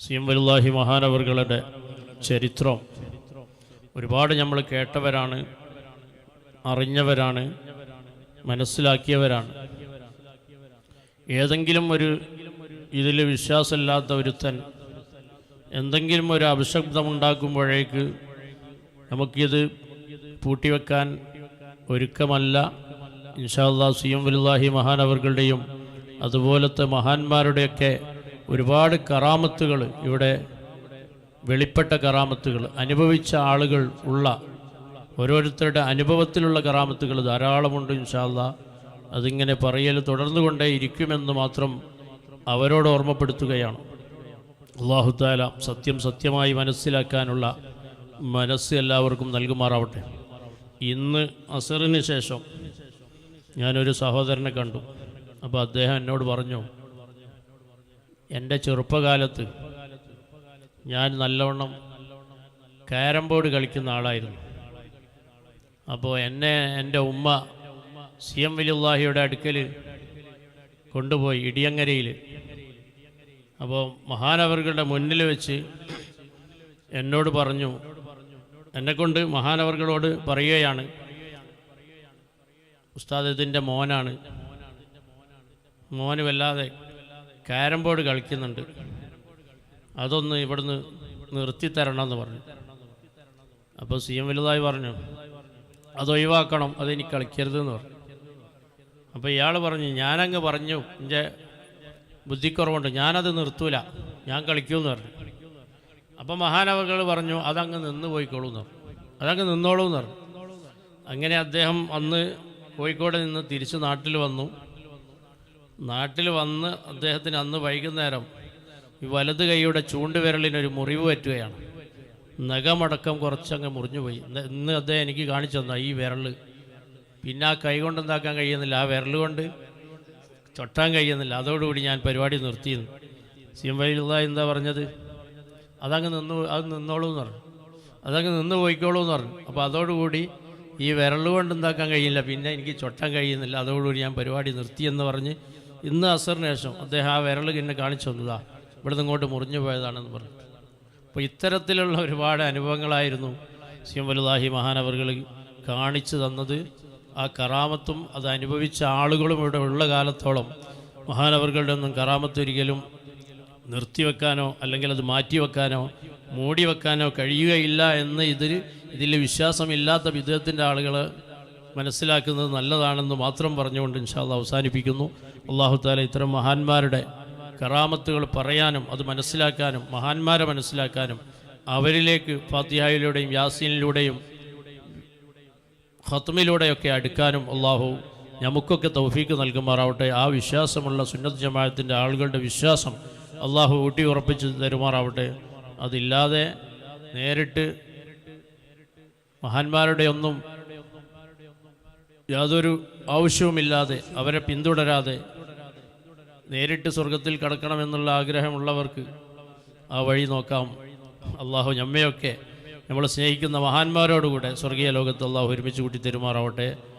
C M വലുല്ലാഹി മഹാനവറുകളുടെ ചരിത്രം. ഒരുപാട് നമ്മൾ കേട്ടവരാണ് അറിഞ്ഞവരാണ് മനസ്സിലാക്കിയവരാണ്. ഏതെങ്കിലും ഒരു ഇതിൽ വിശ്വാസമില്ലാത്ത ഒരുത്തൻ എന്തെങ്കിലും ഒരു അപശബ്ദമുണ്ടാക്കുമ്പോഴേക്ക് നമുക്കിത് പൂട്ടിവെക്കാൻ ഒരുക്കമല്ല. ഇൻഷാല്ലാ സിയം വലുല്ലാഹി മഹാനവറുകളുടെയും അതുപോലത്തെ മഹാന്മാരുടെയൊക്കെ ഒരുപാട് കറാമത്തുകൾ ഇവിടെ വെളിപ്പെട്ട കറാമത്തുകൾ അനുഭവിച്ച ആളുകൾ ഉള്ള ഓരോരുത്തരുടെ അനുഭവത്തിലുള്ള കറാമത്തുകൾ ധാരാളമുണ്ട് ഇൻഷാല്ല അതിങ്ങനെ പറയൽ തുടർന്നു കൊണ്ടേ ഇരിക്കുമെന്ന് മാത്രം അവരോട് ഓർമ്മപ്പെടുത്തുകയാണ്. അള്ളാഹുത്താല സത്യം സത്യമായി മനസ്സിലാക്കാനുള്ള മനസ്സ് എല്ലാവർക്കും നൽകുമാറാവട്ടെ. ഇന്ന് അസറിന് ശേഷം ഞാനൊരു സഹോദരനെ കണ്ടു. അപ്പോൾ അദ്ദേഹം എന്നോട് പറഞ്ഞു എന്റെ ചെറുപ്പകാലത്ത് ഞാൻ നല്ലവണ്ണം ക്യാരം ബോർഡ് കളിക്കുന്ന ആളായിരുന്നു. അപ്പോൾ എന്നെ എന്റെ ഉമ്മ സി എം വലിയുള്ളാഹിയുടെ അടുക്കൽ കൊണ്ടുപോയി ഇടിയങ്ങരയിൽ. അപ്പോൾ മഹാനവറുകളുടെ മുന്നിൽ വെച്ച് എന്നോട് പറഞ്ഞു എന്നെക്കൊണ്ട് മഹാനവറുകളോട് പറയുകയാണ് ഉസ്താദ് ഇതിന്റെ മോനാണ്. മോന് വല്ലാതെ ക്യാരം ബോർഡ് കളിക്കുന്നുണ്ട്. അതൊന്ന് ഇവിടുന്ന് നിർത്തിത്തരണം എന്ന് പറഞ്ഞു. അപ്പോൾ സി എം വലുതായി പറഞ്ഞു അത് ഒഴിവാക്കണം അതെനിക്ക് കളിക്കരുതെന്ന് പറഞ്ഞു. അപ്പോൾ ഇയാൾ പറഞ്ഞു ഞാനങ്ങ് പറഞ്ഞു എന്റെ ബുദ്ധിക്കുറവുണ്ട് ഞാനത് നിർത്തൂല ഞാൻ കളിക്കുമെന്ന് പറഞ്ഞു. അപ്പോൾ മഹാനവകൾ പറഞ്ഞു അതങ്ങ് നിന്ന് പോയിക്കോളൂ എന്ന് പറഞ്ഞു. അതങ്ങ് നിന്നോളൂ എന്ന് പറഞ്ഞു. അങ്ങനെ അദ്ദേഹം അന്ന് കോഴിക്കോട് നിന്ന് തിരിച്ച് നാട്ടിൽ വന്നു. നാട്ടിൽ വന്ന് അദ്ദേഹത്തിന് അന്ന് വൈകുന്നേരം ഈ വലത് കൈയുടെ ചൂണ്ടുവിരലിനൊരു മുറിവ് പറ്റുകയാണ്. നഖമടക്കം കുറച്ചങ്ങ് മുറിഞ്ഞുപോയി. ഇന്ന് അദ്ദേഹം എനിക്ക് കാണിച്ചു തന്ന ഈ വിരൽ പിന്നെ ആ കൈ കൊണ്ട് എന്താക്കാൻ കഴിയുന്നില്ല. ആ വിരൽ കൊണ്ട് ചൊട്ടാൻ കഴിയുന്നില്ല. അതോടുകൂടി ഞാൻ പരിപാടി നിർത്തിയിരുന്നു. സിംബൈലുള്ള എന്താ പറഞ്ഞത്? അതങ്ങ് നിന്ന് അത് നിന്നോളൂ എന്ന് പറഞ്ഞു. അതങ്ങ് നിന്ന് പോയിക്കോളൂ എന്ന് പറഞ്ഞു. അപ്പോൾ അതോടുകൂടി ഈ വിരൽ കൊണ്ട് എന്താക്കാൻ കഴിയില്ല. പിന്നെ എനിക്ക് ചൊട്ടാൻ കഴിയുന്നില്ല. അതോടുകൂടി ഞാൻ പരിപാടി നിർത്തിയെന്ന് പറഞ്ഞ് ഇന്ന് അസറിന് ശേഷം അദ്ദേഹം ആ വിരൽ എന്നെ കാണിച്ചു തന്നതാ. ഇവിടുന്ന് ഇങ്ങോട്ട് മുറിഞ്ഞു പോയതാണെന്ന് പറഞ്ഞു. അപ്പോൾ ഇത്തരത്തിലുള്ള ഒരുപാട് അനുഭവങ്ങളായിരുന്നു സിയം വലുതാഹി മഹാനവറുകൾ കാണിച്ചു തന്നത്. ആ കറാമത്തും അത് അനുഭവിച്ച ആളുകളും ഇവിടെ ഉള്ള കാലത്തോളം മഹാനവറുകളുടെ ഒന്നും കറാമത്ത് ഒരിക്കലും നിർത്തിവെക്കാനോ അല്ലെങ്കിൽ അത് മാറ്റിവെക്കാനോ മൂടിവെക്കാനോ കഴിയുകയില്ല എന്ന് ഇതിൽ ഇതിൽ വിശ്വാസമില്ലാത്ത വിധത്തിന്റെ ആളുകൾ മനസ്സിലാക്കുന്നത് നല്ലതാണെന്ന് മാത്രം പറഞ്ഞുകൊണ്ട് ഇൻഷാല്ല അവസാനിപ്പിക്കുന്നു. അള്ളാഹു താല ഇത്തരം മഹാന്മാരുടെ കറാമത്തുകൾ പറയാനും അത് മനസ്സിലാക്കാനും മഹാന്മാരെ മനസ്സിലാക്കാനും അവരിലേക്ക് ഫാത്തിഹായിലൂടെയും യാസീനിലൂടെയും ഖത്മിലൂടെയൊക്കെ അടുക്കാനും അള്ളാഹു നമുക്കൊക്കെ തൗഫീക്ക് നൽകുമാറാവട്ടെ. ആ വിശ്വാസമുള്ള സുന്നത്ത് ജമാഅത്തിന്റെ ആളുകളുടെ വിശ്വാസം അള്ളാഹു ഊട്ടി ഉറപ്പിച്ച് തരുമാറാവട്ടെ. അതില്ലാതെ നേരിട്ട് മഹാന്മാരുടെ ഒന്നും യാതൊരു ആവശ്യവുമില്ലാതെ അവരെ പിന്തുടരാതെ നേരിട്ട് സ്വർഗത്തിൽ കടക്കണമെന്നുള്ള ആഗ്രഹമുള്ളവർക്ക് ആ വഴി നോക്കാം. അള്ളാഹു ഞമ്മയൊക്കെ നമ്മൾ സ്നേഹിക്കുന്ന മഹാന്മാരോടുകൂടെ സ്വർഗീയ ലോകത്ത് അള്ളാഹു ഒരുമിച്ച് കൂട്ടി തരുമാറാവട്ടെ